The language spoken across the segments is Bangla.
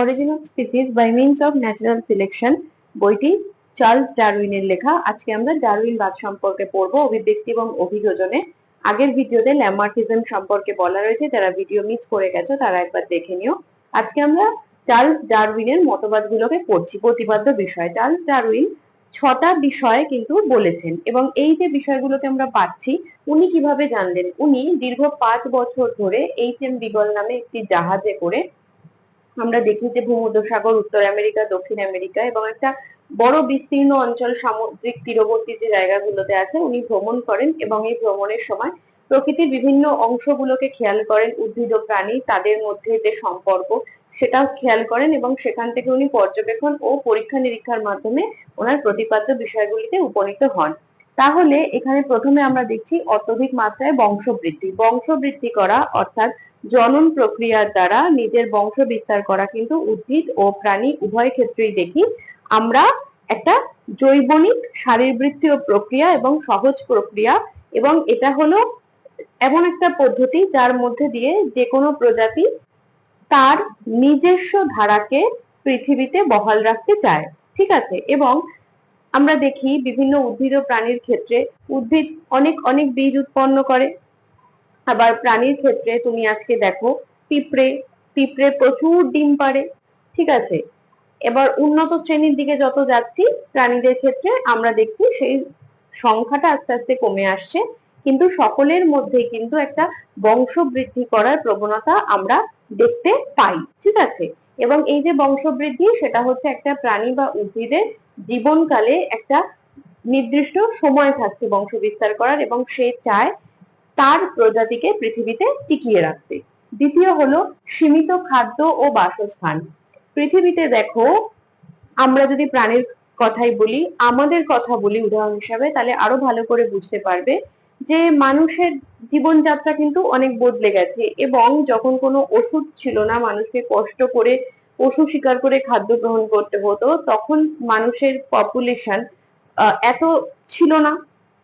Origin of species by means of natural selection বইটি চার্লস ডারউইনের লেখা। আজকে আমরা ডারউইন বাদ সম্পর্কে পড়ব অভিব্যক্তি এবং অভিযোজনে। আগের ভিডিওতে ল্যামার্কিজম সম্পর্কে বলা রয়েছে, যারা ভিডিও মিস করে গেছো তারা একবার দেখে নিও। আজকে আমরা চার্লস ডারউইনের মতবাদগুলোকে পড়ছি, প্রতিপাদ্য বিষয়। চার্লস ডারউইন ছটা বিষয় কিন্তু বলেছেন এবং এই যে বিষয়গুলোকে আমরা পাচ্ছি উনি কীভাবে জানলেন? উনি দীর্ঘ পাঁচ বছর ধরে এইচ এম বিগল নামে একটি জাহাজে করে আমরা দেখি যে ভূমধ্যসাগর, উত্তর আমেরিকা, দক্ষিণ আমেরিকা এবং একটা বড় বিস্তীর্ণ অঞ্চল সামুদ্রিক তীরবর্তী যে জায়গাগুলোতে আছে, উনি ভ্রমণ করেন এবং এই ভ্রমণের সময় প্রকৃতির বিভিন্ন অংশগুলোকে খেয়াল করেন, উদ্ভিদ ও প্রাণী তাদের মধ্যে যে সম্পর্ক সেটাও খেয়াল করেন এবং সেখান থেকে উনি পর্যবেক্ষণ ও পরীক্ষা নিরীক্ষার মাধ্যমে ওনার প্রতিপাদ্য বিষয়গুলিতে উপনীত হন। তাহলে এখানে প্রথমে আমরা দেখছি অত্যধিক মাত্রায় বংশবৃদ্ধি। বংশবৃদ্ধি করা অর্থাৎ জনন প্রক্রিয়ার দ্বারা নিজের বংশ বিস্তার করা কিন্তু উদ্ভিদ ও প্রাণী উভয় ক্ষেত্রেই দেখি। আমরা একটা জৈবনিক শারীরবৃত্তীয় প্রক্রিয়া এবং সহজ প্রক্রিয়া এবং এটা হলো এমন একটা পদ্ধতি যার মধ্যে দিয়ে যে কোনো প্রজাতি তার নিজস্ব ধারাকে পৃথিবীতে বহাল রাখতে চায়, ঠিক আছে? এবং আমরা দেখি বিভিন্ন উদ্ভিদ ও প্রাণীর ক্ষেত্রে উদ্ভিদ অনেক অনেক বীজ উৎপন্ন করে। আবার প্রাণীর ক্ষেত্রে তুমি আজকে দেখো, পিঁপড়ে পিঁপড়ে প্রচুর ডিম পারে ঠিক আছে? এবার উন্নত শ্রেণির দিকে যত যাচ্ছি, প্রাণীদের ক্ষেত্রে আমরা দেখছি সেই সংখ্যাটা আস্তে আস্তে কমে আসছে। কিন্তু সকলের মধ্যে কিন্তু একটা বংশ বৃদ্ধি করার প্রবণতা আমরা দেখতে পাই, ঠিক আছে? এবং এই যে বংশবৃদ্ধি, সেটা হচ্ছে একটা প্রাণী বা উদ্ভিদের জীবনকালে একটা নির্দিষ্ট সময় থাকছে বংশ বিস্তার করার এবং সে চায় তার প্রজাতিকে পৃথিবীতে টিকিয়ে রাখতে। দ্বিতীয় হলো সীমিত খাদ্য ও বাসস্থান। পৃথিবীতে দেখো, আমরা যদি প্রাণীর কথাই বলি, আমাদের কথা বলি উদাহরণ হিসাবে, তাহলে আরও ভালো করে বুঝতে পারবে যে মানুষের জীবনযাত্রা কিন্তু অনেক বদলে গেছে এবং যখন কোনো ওষুধ ছিল না, মানুষকে কষ্ট করে পশু শিকার করে খাদ্য গ্রহণ করতে হতো, তখন মানুষের পপুলেশন এত ছিল না।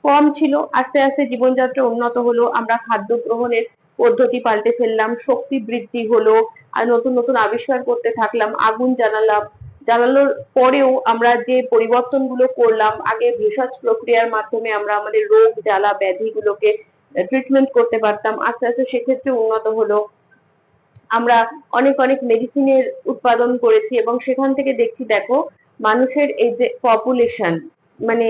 কম ছিল। আস্তে আস্তে জীবনযাত্রা উন্নত হলো। আমরা খাদ্য গ্রহণের পদ্ধতি পাল্টে ফেললাম, শক্তি বৃদ্ধি হলো, আর নতুন নতুন আবিষ্কার করতে থাকলাম, আগুন জানালাম জ্বালানোর পরেও আমরা যে পরিবর্তনগুলো করলাম, আগে ভেষজ প্রক্রিয়ার মাধ্যমে আমরা আমাদের রোগ, জ্বালা, ব্যাধিগুলোকে ট্রিটমেন্ট করতে পারতাম। আস্তে আস্তে সেক্ষেত্রে উন্নত হলো। আমরা অনেক অনেক মেডিসিনের উৎপাদন করেছি এবং সেখান থেকে দেখছি, দেখো, মানুষের এই যে পপুলেশন মানে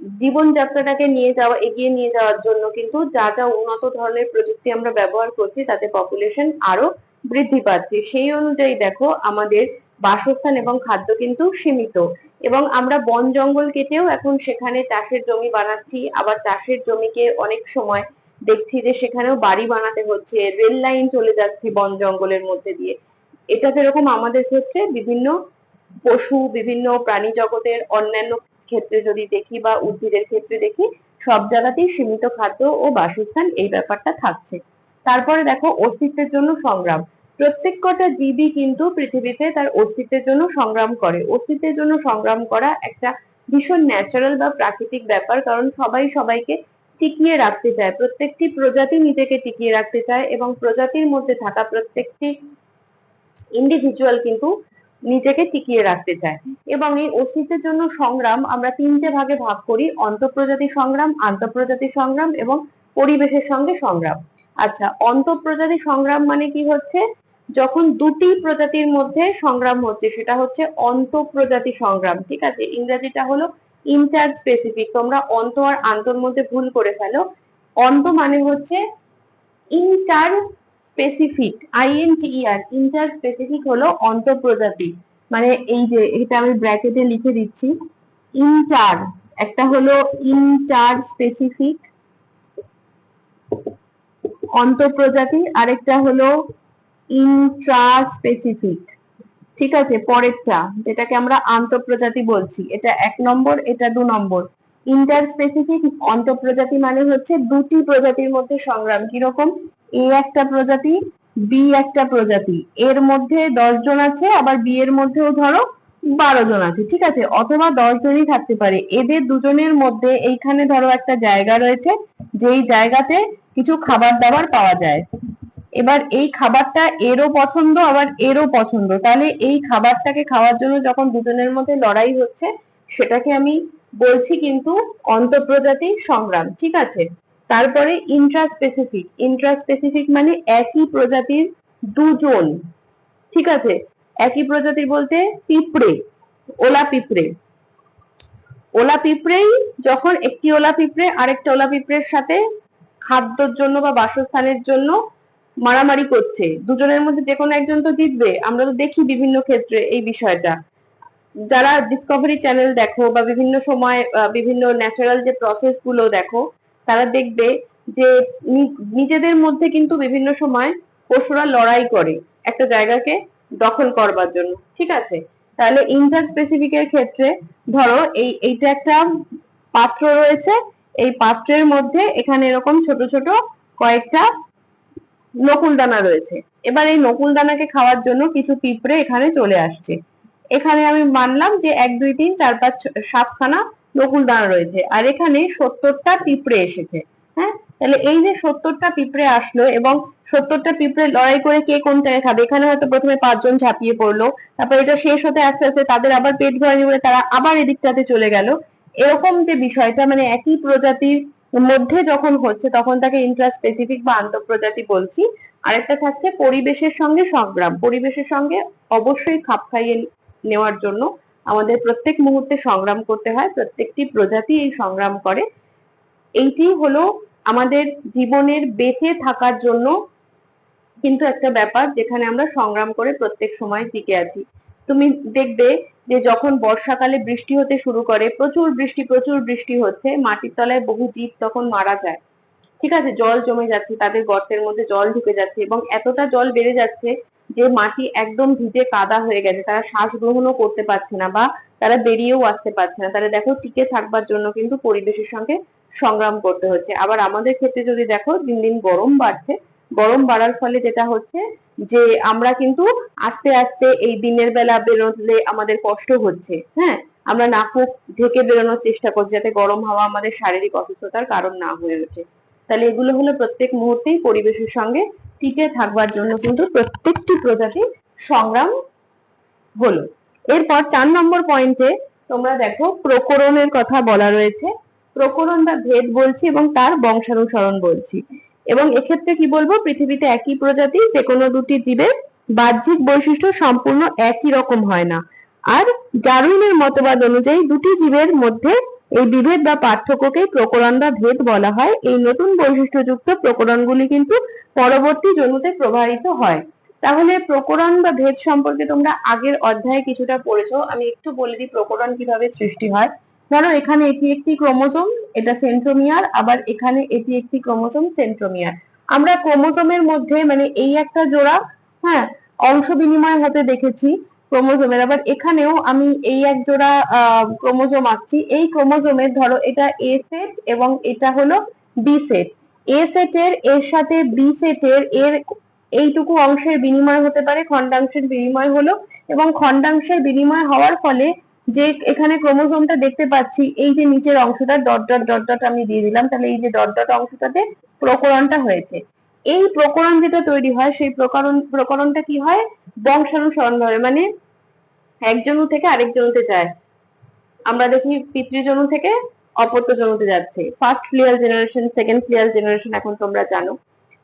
জীবনযাত্রাটাকে নিয়ে যাওয়া, এগিয়ে নিয়ে যাওয়ার জন্য কিন্তু যা যা উন্নত ধরনের প্রযুক্তি আমরা ব্যবহার করছি তাতে পপুলেশন আরও বৃদ্ধি পাচ্ছে। সেই অনুযায়ী দেখো আমাদের বাসস্থান এবং খাদ্য কিন্তু সীমিত এবং আমরা বন জঙ্গল কেটেও এখন সেখানে চাষের জমি বানাচ্ছি। আবার চাষের জমিকে অনেক সময় দেখছি যে সেখানেও বাড়ি বানাতে হচ্ছে, রেল লাইন চলে যাচ্ছে বন জঙ্গলের মধ্যে দিয়ে। এটা যেরকম আমাদের ক্ষেত্রে বিভিন্ন পশু, বিভিন্ন প্রাণী জগতের অন্যান্য ক্ষেত্রে যদি দেখি বা উদ্ভিদের ক্ষেত্রে দেখি, সব জায়গাতেই সীমিত খাদ্য ও বাসস্থান এই ব্যাপারটা থাকছে। তারপরে দেখো, অস্তিত্বের জন্য সংগ্রাম। প্রত্যেক কটা জীবই কিন্তু পৃথিবীতে তার অস্তিত্বের জন্য সংগ্রাম করে। অস্তিত্বের জন্য সংগ্রাম করা একটা ভীষণ ন্যাচারাল বা প্রাকৃতিক ব্যাপার, কারণ সবাই সবাইকে টিকিয়ে রাখতে চায়। প্রত্যেকটি প্রজাতি নিজেকে টিকিয়ে রাখতে চায় এবং প্রজাতির মধ্যে থাকা প্রত্যেকটি ইন্ডিভিজুয়াল কিন্তু নিজেকে টিকিয়ে রাখতে চায়। এবং এই অস্তিত্বের জন্য সংগ্রাম আমরা তিনটে ভাগে ভাগ করি, অন্তঃপ্রজাতি সংগ্রাম, আন্তঃপ্রজাতি সংগ্রাম এবং পরিবেশের সঙ্গে সংগ্রাম। আচ্ছা অন্তঃপ্রজাতি সংগ্রাম মানে কি হচ্ছে? যখন দুটি প্রজাতির মধ্যে সংগ্রাম হচ্ছে, সেটা হচ্ছে অন্তঃপ্রজাতি সংগ্রাম, ঠিক আছে? ইংরেজিটা হলো ইন্টার স্পেসিফিক তোমরা অন্ত আর আন্তর মধ্যে ভুল করে ফেলো। অন্ত মানে হচ্ছে inter specific I N T E R inter specific হলো অন্তঃপ্রজাতি। মানে এই যে এটা আমি ব্র্যাকেটে লিখে দিচ্ছি। ইন্টার একটা হলো ইন্টার স্পেসিফিক অন্তঃপ্রজাতি, আরেকটা হলো ইন্ট্রা স্পেসিফিক ঠিক আছে? পরেরটা, যেটাকে আমরা আন্তঃপ্রজাতি বলছি। এটা এক নম্বর, এটা দু নম্বর। ইন্টার স্পেসিফিক অন্তঃপ্রজাতি মানে হচ্ছে দুটি প্রজাতির মধ্যে সংগ্রাম। কীরকম? এ একটা প্রজাতি বি একটা প্রজাতি। এর মধ্যে দশ জন আছে, আবার বি এর মধ্যেও ধরো বারো জন আছে, ঠিক আছে? অথবা দশ জনই থাকতে পারে। এদের দুজনের মধ্যে এইখানে ধরো একটা জায়গা রয়েছে, যেই জায়গাতে কিছু খাবার দাবার পাওয়া যায়। এবার এই খাবারটা এরও পছন্দ, আবার এরও পছন্দ। তাহলে এই খাবারটাকে খাওয়ার জন্য যখন দুজনের মধ্যে লড়াই হচ্ছে, সেটাকে আমি বলছি কিন্তু অন্তঃপ্রজাতি সংগ্রাম, ঠিক আছে? তারপরে ইন্ট্রাস্পেসিফিক ইন্ট্রাস্পেসিফিক মানে একই প্রজাতির দুজন, ঠিক আছে? একই প্রজাতির বলতে পিঁপড়ে, ওলা পিঁপড়ে। ওলা পিঁপড়েই যখন একটি ওলা পিঁপড়ে আরেকটা ওলা পিঁপড়ের সাথে খাদ্যর জন্য বা বাসস্থানের জন্য মারামারি করছে, দুজনের মধ্যে যে কোনো একজন তো জিতবে। আমরা তো দেখি বিভিন্ন ক্ষেত্রে এই বিষয়টা। যারা ডিসকভারি চ্যানেল দেখো বা বিভিন্ন সময় বিভিন্ন ন্যাচারাল যে প্রসেসগুলো দেখো তারা দেখবে যে নিজেদের মধ্যে কিন্তু বিভিন্ন সময় পশুরা লড়াই করে একটা জায়গাকে দখল করবার জন্য, ঠিক আছে? তাহলে ইন্টার স্পেসিফিকের ক্ষেত্রে ধরো এই, এইটা একটা পাত্র রয়েছে, এই পাত্রের মধ্যে এখানে এরকম ছোট ছোট কয়েকটা নকুল দানা রয়েছে। এবার এই নকুল দানাকে খাওয়ার জন্য কিছু পিঁপড়ে এখানে চলে আসছে। এখানে আমি মানলাম যে এক, দুই, তিন, চার, পাঁচ সাতখানা নকুল দানা রয়েছে। আর এখানে সত্তরটা পিঁপড়ে এসেছে। হ্যাঁ? তাহলে এই যে সত্তরটা পিঁপড়ে আসলো এবং সত্তরটা পিঁপড়ে লড়াই করে কে কোনটাকে খাবে? এখানে হয়তো প্রথমে পাঁচজন ঝাঁপিয়ে পড়ল, তারপর এটা শেষ হতে আস্তে আস্তে তাদের আবার পেট ভরানি বলে তারা আবার এদিকটাতে চলে গেল। এরকম যে বিষয়টা মানে একই প্রজাতির মধ্যে যখন হচ্ছে, তখন তাকে ইন্ট্রা স্পেসিফিক বা আন্তঃপ্রজাতি বলছি। আরেকটা থাকছে পরিবেশের সঙ্গে সংগ্রাম। পরিবেশের সঙ্গে অবশ্যই খাপ খাইয়ে নেওয়ার জন্য আমাদের প্রত্যেক মুহূর্তে সংগ্রাম করতে হয়, প্রত্যেকটি প্রজাতি এই সংগ্রাম করে। এইটি হলো আমাদের জীবনের বেঁচে থাকার জন্য কিন্তু একটা ব্যাপার যেখানে আমরা সংগ্রাম করে প্রত্যেক সময় টিকে আছি। তুমি দেখবে যে যখন বর্ষাকালে বৃষ্টি হতে শুরু করে, প্রচুর বৃষ্টি প্রচুর বৃষ্টি হচ্ছে, মাটির তলায় বহু জীব তখন মারা যায়। ঠিক আছে, জল জমে যাচ্ছে, তাদের গর্তের মধ্যে জল ঢুকে যাচ্ছে এবং এতটা জল বেড়ে যাচ্ছে যে মাটি একদম ভিজে কাদা হয়ে গেছে, তারা শ্বাস গ্রহণও করতে পারছে না বা তারা বেরিয়েও আসতে পারছে না। তাহলে দেখো টিকে থাকবার জন্য কিন্তু পরিবেশের সঙ্গে সংগ্রাম করতে হচ্ছে। আবার আমাদের ক্ষেত্রে যদি দেখো দিন দিন গরম বাড়ছে, গরম বাড়ার ফলে যেটা হচ্ছে যে আমরা কিন্তু আস্তে আস্তে এই দিনের বেলা বেরোলে আমাদের কষ্ট হচ্ছে হ্যাঁ? আমরা নাক মুখ ঢেকে বেরোনোর চেষ্টা করছি যাতে গরম হাওয়া আমাদের শারীরিক অসুস্থতার কারণ না হয়ে ওঠে। তাহলে এগুলো হলো প্রত্যেক মুহূর্তেই পরিবেশের সঙ্গে টিকে থাকবার জন্য কিন্তু প্রত্যেকটি প্রজাতি সংগ্রাম হলো। এরপর চার নম্বর পয়েন্টে তোমরা দেখো প্রকরণের কথা বলা রয়েছে। প্রকরণ বা ভেদ বলছি এবং তার বংশানুসরণ বলছি। এবং এক্ষেত্রে কি বলব? পৃথিবীতে একই প্রজাতি যে কোনো দুটি জীবের বাহ্যিক বৈশিষ্ট্য সম্পূর্ণ একই রকম হয় না। আর ডারউইনের মতবাদ অনুযায়ী দুটি জীবের মধ্যে এই বিভেদ বা পার্থক্যকে প্রকরণ বা ভেদ বলা হয়। এই নতুন বৈশিষ্ট্যযুক্ত প্রকরণগুলি কিন্তু পরবর্তী জনুতে প্রবাহিত হয়। তাহলে প্রকরণ বা ভেদ সম্পর্কে তোমরা আগের অধ্যায়ে কিছুটা পড়েছো। আমি একটু বলে দিই প্রকরণ কীভাবে সৃষ্টি হয়। ধরো এখানে এটি একটি ক্রোমোজোম, এটা সেন্ট্রোমিয়ার, আবার এখানে এটি একটি ক্রোমোজোম, সেন্ট্রোমিয়ার। আমরা ক্রোমোজোমের মধ্যে মানে এই একটা জোড়া হ্যাঁ অংশ বিনিময় হতে দেখেছি ক্রোমোজোমের। আবার এখানেও আমি এই এক জোড়া ক্রোমোজোম আঁকছি। এই ক্রোমোজোমের, ধরো এটা এ সেট এবং এটা হলো বি সেট এ সেটের এর সাথে বি সেটের এর এইটুকু অংশের বিনিময় হতে পারে। খণ্ডাংশের বিনিময় হলো এবং খণ্ডাংশের বিনিময় হওয়ার ফলে যে এখানে ক্রোমোজোমটা দেখতে পাচ্ছি, এই যে নিচের অংশটা, ডট ডট ডট ডট আমি দিয়ে দিলাম। তাহলে এই যে ডট ডট অংশটাতে প্রকরণটা হয়েছে। এই প্রকরণ যেটা তৈরি হয়, সেই প্রকরণ, প্রকরণটা কি হয়? বংশানুসরণ ভাবে মানে একজনু থেকে আরেকজনুতে যায়। আমরা দেখি পিতৃজনু থেকে অপত্য জনুতে যাচ্ছে। First filial generation second filial generation এখন তোমরা জানো।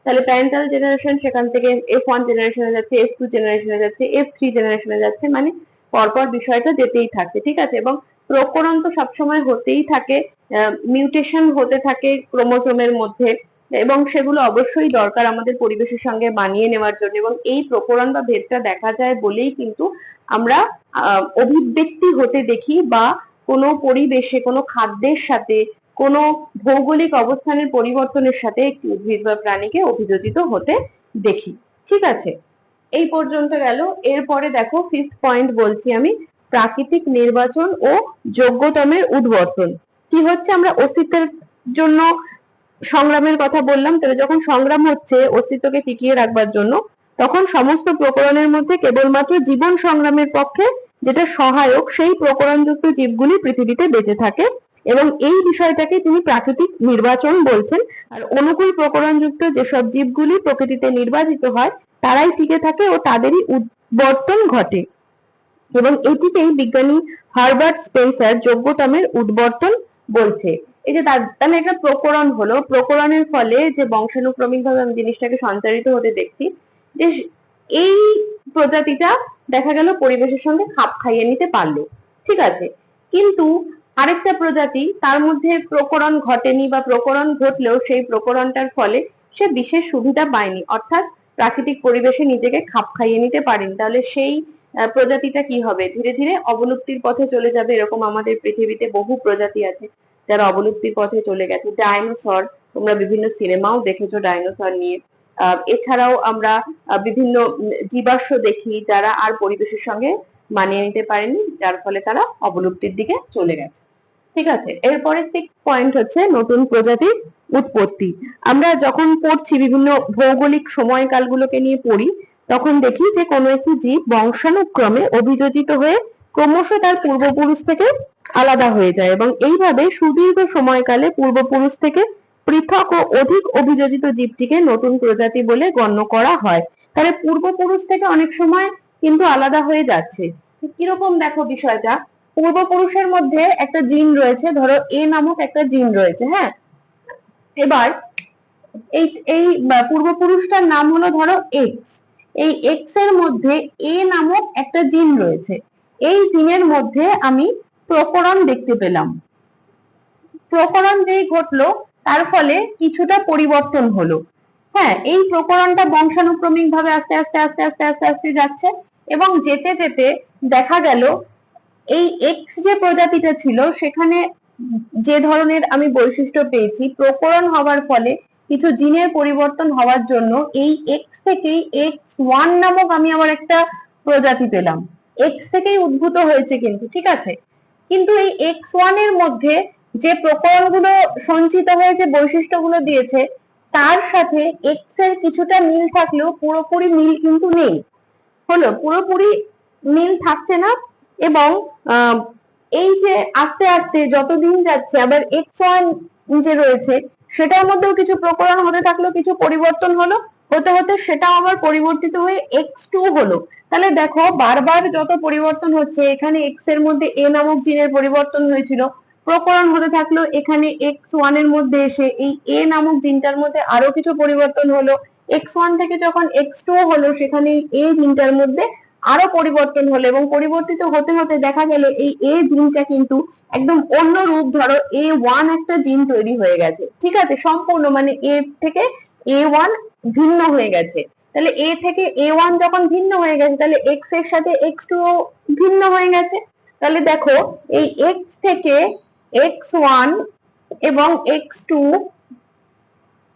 তাহলে প্যারেন্টাল জেনারেশন সেখান থেকে এফ ওয়ান জেনারেশনে যাচ্ছে এফ টু জেনারেশনে যাচ্ছে এফ থ্রি জেনারেশনে যাচ্ছে মানে পরপর বিষয়টা যেতেই থাকে, ঠিক আছে? এবং প্রকরণ তো সবসময় হতেই থাকে মিউটেশন হতে থাকে ক্রোমোজোমের মধ্যে, এবং সেগুলো অবশ্যই দরকার আমাদের পরিবেশের সঙ্গে মানিয়ে নেওয়ার জন্য, এবং এই প্রকরণ বা ভেদটা দেখা যায় বলেই কিন্তু আমরা অভিব্যক্তি হতে দেখি বা কোনো পরিবেশে, কোনো খাদ্যের সাথে, কোনো ভৌগোলিক অবস্থানের পরিবর্তনের সাথে একটি উদ্ভিদ বা প্রাণীকে অভিযোজিত হতে দেখি। ঠিক আছে? এই পর্যন্ত গেল। এরপরে দেখো ফিফথ পয়েন্ট বলছি আমি, প্রাকৃতিক নির্বাচন ও যোগ্যতমের উদ্বর্তন। কি হচ্ছে? আমরা অস্তিত্বের জন্য সংগ্রামের কথা বললাম তাহলে যখন সংগ্রাম হচ্ছে অস্তিত্বকে টিকিয়ে রাখবার জন্য, তখন সমস্ত প্রকরণের মধ্যে কেবলমাত্র জীবন সংগ্রামের পক্ষে যেটা সহায়ক সেই প্রকরণযুক্ত জীবগুলি পৃথিবীতে বেঁচে থাকে এবং এই বিষয়টাকে তিনি প্রাকৃতিক নির্বাচন বলছেন। আর অনুকূল প্রকরণযুক্ত যেসব জীবগুলি প্রকৃতিতে নির্বাচিত হয়, তারাই টিকে থাকে ও তাদেরই উদ্বর্তন ঘটে। এবং এটিকেই বিজ্ঞানী হারবার্ট স্পেন্সার যোগ্যতমের উদ্বর্তন বলছে। এই যে তার তাহলে একটা প্রকরণ হলো। প্রকরণের ফলে যে বংশানুক্রমিক ভাবে আমি জিনিসটাকে সঞ্চারিত হতে দেখছি, যে এই প্রজাতিটা দেখা গেল পরিবেশের সঙ্গে খাপ খাইয়ে নিতে পারল। ঠিক আছে? কিন্তু আরেকটা প্রজাতি তার মধ্যে প্রকরণ ঘটেনি বা প্রকরণ ঘটলেও সেই প্রকরণটার ফলে সে বিশেষ সুবিধা পায়নি। অর্থাৎ প্রাকৃতিক পরিবেশে নিজেকে খাপ খাইয়ে নিতে পারেনি। তাহলে সেই প্রজাতিটা কি হবে? ধীরে ধীরে অবলুপ্তির পথে চলে যাবে এরকম আমাদের পৃথিবীতে বহু প্রজাতি আছে যারা অবলুপ্তির পথে চলে গেছে। ডাইনোসর, তোমরা বিভিন্ন সিনেমাও দেখেছ ডাইনোসর নিয়ে। এছাড়াও আমরা বিভিন্ন জীবাশ্ম দেখি যারা আর পরিবেশের সঙ্গে মানিয়ে নিতে পারেনি, যার ফলে তারা অবলুপ্তির দিকে চলে গেছে। ঠিক আছে? এরপরে সিক্স পয়েন্ট হচ্ছে নতুন প্রজাতির উৎপত্তি। আমরা যখন পড়ছি বিভিন্ন ভৌগোলিক সময়কালগুলোকে নিয়ে পড়ি, তখন দেখি যে কোনো একটি জীব বংশানুক্রমে অভিযোজিত হয়ে ক্রমশ তার পূর্বপুরুষ থেকে আলাদা হয়ে যায় এবং এইভাবে সুদীর্ঘ সময়কালে পূর্বপুরুষ থেকে পৃথক ও অধিক অভিযোজিত জীবটিকে নতুন প্রজাতি বলে গণ্য করা হয়। তাহলে পূর্বপুরুষ থেকে অনেক সময় কিন্তু আলাদা হয়ে যাচ্ছে। কীরকম দেখো বিষয়টা? পূর্বপুরুষের মধ্যে একটা জিন রয়েছে, ধরো এ নামক একটা জিন রয়েছে হ্যাঁ? এবার এই এই পূর্বপুরুষটার নাম হলো ধরো এক্স এই এক্সের মধ্যে এ নামক একটা জিন রয়েছে। এই জিনের মধ্যে আমি প্রকরণ দেখতে পেলাম। প্রকরণ যেই ঘটলো তার ফলে কিছুটা পরিবর্তন হলো। হ্যাঁ এই প্রকরণটা বংশানুক্রমিক ভাবে আস্তে আস্তে আস্তে আস্তে আস্তে আস্তে যাচ্ছে এবং যেতে যেতে দেখা গেল এই এক্স যে প্রজাতিটা ছিল, সেখানে যে ধরনের আমি বৈশিষ্ট্য পেয়েছি, প্রকরণ হওয়ার ফলে কিছু জিনের পরিবর্তন হওয়ার জন্য এই এক্স থেকেই এক্স ওয়ান নামক আমি আবার একটা প্রজাতি পেলাম। এক্স থেকেই উদ্ভূত হয়েছে কিন্তু, ঠিক আছে? কিন্তু এই এক্স ওয়ানের মধ্যে যে প্রকরণগুলো সঞ্চিত হয়ে যে বৈশিষ্ট্যগুলো দিয়েছে, তার সাথে এক্সের কিছুটা মিল থাকলেও পুরোপুরি মিল কিন্তু নেই। হলো, পুরোপুরি মিল থাকছে না এবং এই যে আস্তে আস্তে যতদিন যাচ্ছে, আবার এক্স ওয়ান যে রয়েছে, সেটার মধ্যেও কিছু প্রকরণ হতে থাকল কিছু পরিবর্তন হলো। হতে হতে সেটাও আবার পরিবর্তিত হয়ে এক্স টু হলো। তাহলে দেখো, বারবার যত পরিবর্তন হচ্ছে, এখানে এক্সের মধ্যে এ নামক জিনের পরিবর্তন হয়েছিল প্রকরণ হতে থাকল, এখানে এক্স ওয়ানের মধ্যে এসে এই এ নামক জিনটার মধ্যে আরও কিছু পরিবর্তন হলো। এক্স ওয়ান থেকে যখন এক্স টু হলো সেখানে এ জিনটার মধ্যে আরও পরিবর্তন হলো এবং পরিবর্তিত হতে হতে দেখা গেল এই এ জিনটা কিন্তু একদম অন্য রূপ, ধরো এ ওয়ান একটা জিন তৈরি হয়ে গেছে। ঠিক আছে? সম্পূর্ণ মানে এ থেকে এ ওয়ান ভিন্ন হয়ে গেছে। তাহলে এ থেকে এ ওয়ান যখন ভিন্ন হয়ে গেছে, তাহলে এক্সের সাথে এক্স টু ভিন্ন হয়ে গেছে। তাহলে দেখো, এই এক্স থেকে এক্স ওয়ান এবং এক্স টু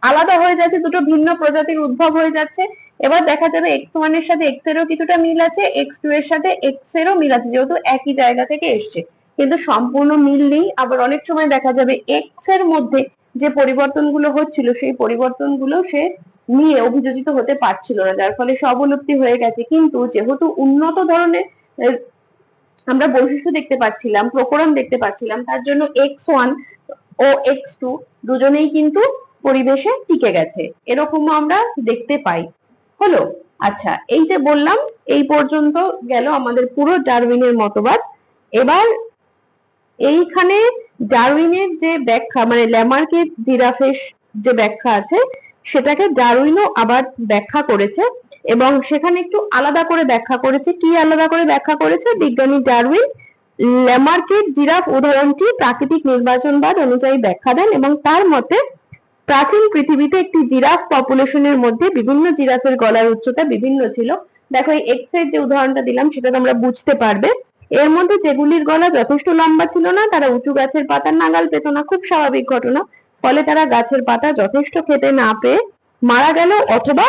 আলাদা হয়ে যাচ্ছে, দুটো ভিন্ন প্রজাতির উদ্ভব হয়ে যাচ্ছে। এবার দেখা যাবে এক্স ওয়ানের সাথে এক্স এরও কিছুটা মিল আছে এক্স টু এর সাথে এক্স এরও মিল আছে, যেহেতু একই জায়গা থেকে এসছে। কিন্তু সম্পূর্ণ মিল নেই। আবার অনেক সময় দেখা যাবে এক্সের মধ্যে যে পরিবর্তনগুলো হচ্ছিল, সেই পরিবর্তনগুলো সে নিয়ে অভিযোজিত হতে পারছিল না, যার ফলে সে অবলুপ্তি হয়ে গেছে। কিন্তু যেহেতু উন্নত ধরনের আমরা বৈশিষ্ট্য দেখতে পাচ্ছিলাম, প্রকরণ দেখতে পাচ্ছিলাম, তার জন্য এক্স ওয়ান ও এক্স টু দুজনেই কিন্তু পরিবেশে টিকে গেছে। এরকমও আমরা দেখতে পাই। হলো? আচ্ছা এই যে বললাম, এই পর্যন্ত গেল আমাদের পুরো ডারউইনের মতবাদ। এবার এইখানে ডারউইনের যে ব্যাখ্যা মানে ল্যামার্কের জিরাফের যে ব্যাখ্যা আছে, সেটাকে ডারউইনও আবার ব্যাখ্যা করেছে। এবং সেখানে একটু আলাদা করে ব্যাখ্যা করেছে। কি আলাদা করে ব্যাখ্যা করেছে? বিজ্ঞানী ডারউইন ল্যামার্কের জিরাফ উদাহরণটি প্রাকৃতিক নির্বাচনবাদ অনুযায়ী ব্যাখ্যা দেন এবং তার মতে প্রাচীন পৃথিবীতে একটি জিরাফ পপুলেশনের মধ্যে বিভিন্ন জিরাফের গলার উচ্চতা বিভিন্ন ছিল। দেখো এই এক্স যে উদাহরণটা দিলাম, সেটা তোমরা বুঝতে পারবে। এর মধ্যে যেগুলির গলা যথেষ্ট লম্বা ছিল না, তারা উঁচু গাছের পাতার নাগাল পেত না, খুব স্বাভাবিক ঘটনা। ফলে তারা গাছের পাতা যথেষ্ট খেতে না পেয়ে মারা গেল অথবা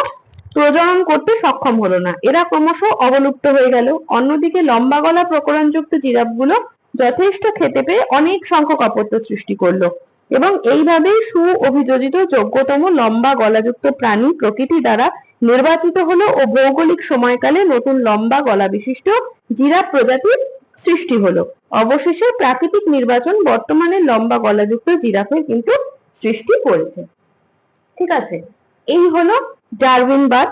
প্রজনন করতে সক্ষম হলো না। এরা ক্রমশ অবলুপ্ত হয়ে গেল। অন্যদিকে লম্বা গলা প্রকরণযুক্ত জিরাফগুলো যথেষ্ট খেতে পেয়ে অনেক সংখ্যক অপত্য সৃষ্টি করল এবং এইভাবেই সু অভিযোজিত যোগ্যতম লম্বা গলাযুক্ত প্রাণী প্রকৃতি দ্বারা নির্বাচিত হলো ও ভৌগোলিক সময়কালে নতুন লম্বা গলা বিশিষ্ট জিরাফ প্রজাতির সৃষ্টি হলো। অবশেষে প্রাকৃতিক নির্বাচন বর্তমানে লম্বা গলাযুক্ত জিরাফের কিন্তু সৃষ্টি করেছে। ঠিক আছে? এই হলো ডারউইনবাদ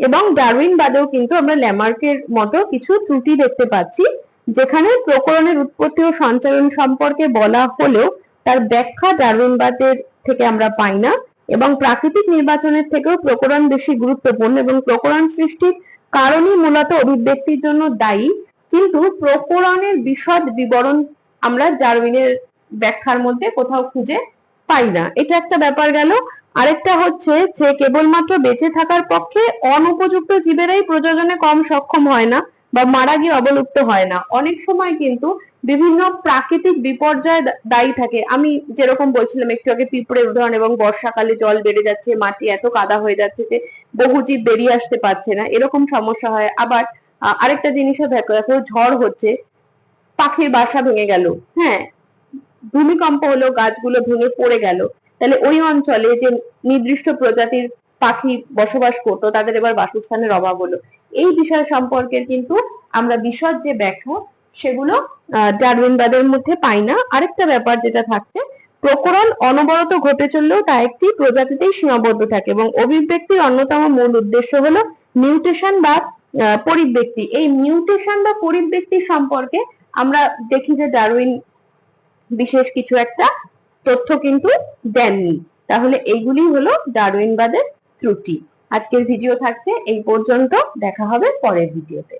এবং ডারউইনবাদেও কিন্তু আমরা ল্যামার্কের মতো কিছু ত্রুটি দেখতে পাচ্ছি, যেখানে প্রকরণের উৎপত্তি ও সঞ্চালন সম্পর্কে বলা হলেও তার ব্যাখ্যা ডারউইনবাদের থেকে আমরা পাই না। এবং প্রাকৃতিক নির্বাচনের থেকেও প্রকরণ বেশি গুরুত্বপূর্ণ এবং প্রকরণ সৃষ্টির কারণই মূলত অভিব্যক্তির জন্য দায়ী। কিন্তু প্রকরণের বিশদ বিবরণ আমরা ডারউইনের ব্যাখ্যার মধ্যে কোথাও খুঁজে পাই না। এটা একটা ব্যাপার গেল। আরেকটা হচ্ছে যে কেবলমাত্র বেঁচে থাকার পক্ষে অনুপযুক্ত জীবেরাই প্রজননে কম সক্ষম হয় না বা মারা গিয়ে অবলুপ্ত হয় না। অনেক সময় কিন্তু বিভিন্ন প্রাকৃতিক বিপর্যয় দায়ী থাকে। আমি যেরকম বলছিলাম, একটু আগে পিঁপড়ের উদাহরণ এবং বর্ষাকালে জল বেড়ে যাচ্ছে, মাটি এত কাদা হয়ে যাচ্ছে যে বহু জীব বেরিয়ে আসতে পারছে না। এরকম সমস্যা হয়। আবার আরেকটা জিনিসও দেখো দেখো, ঝড় হচ্ছে, পাখির বাসা ভেঙে গেল হ্যাঁ? ভূমিকম্প হলো, গাছগুলো ভেঙে পড়ে গেল। তাহলে ওই অঞ্চলে যে নির্দিষ্ট প্রজাতির পাখি বসবাস করতো, তাদের এবার বাসস্থানের অভাব হলো। এই বিষয় সম্পর্কে কিন্তু আমরা বিশদ যে ব্যাখ্যা, সেগুলো ডারউইনবাদের মধ্যে পাই না। আরেকটা ব্যাপার যেটা থাকছে, প্রকরণ অনবরত ঘটে চললেও তা একটি প্রজাতিতেই সীমাবদ্ধ থাকে এবং অভিব্যক্তির অন্যতম মূল উদ্দেশ্য হলো মিউটেশন বা পরিব্যক্তি। এই মিউটেশন বা পরিব্যক্তি সম্পর্কে আমরা দেখি যে ডারউইন বিশেষ কিছু একটা তথ্য কিন্তু দেননি। তাহলে এইগুলি হলো ডারউইনবাদের ত্রুটি। আজকের ভিডিও থাকছে এই পর্যন্ত। দেখা হবে পরের ভিডিওতে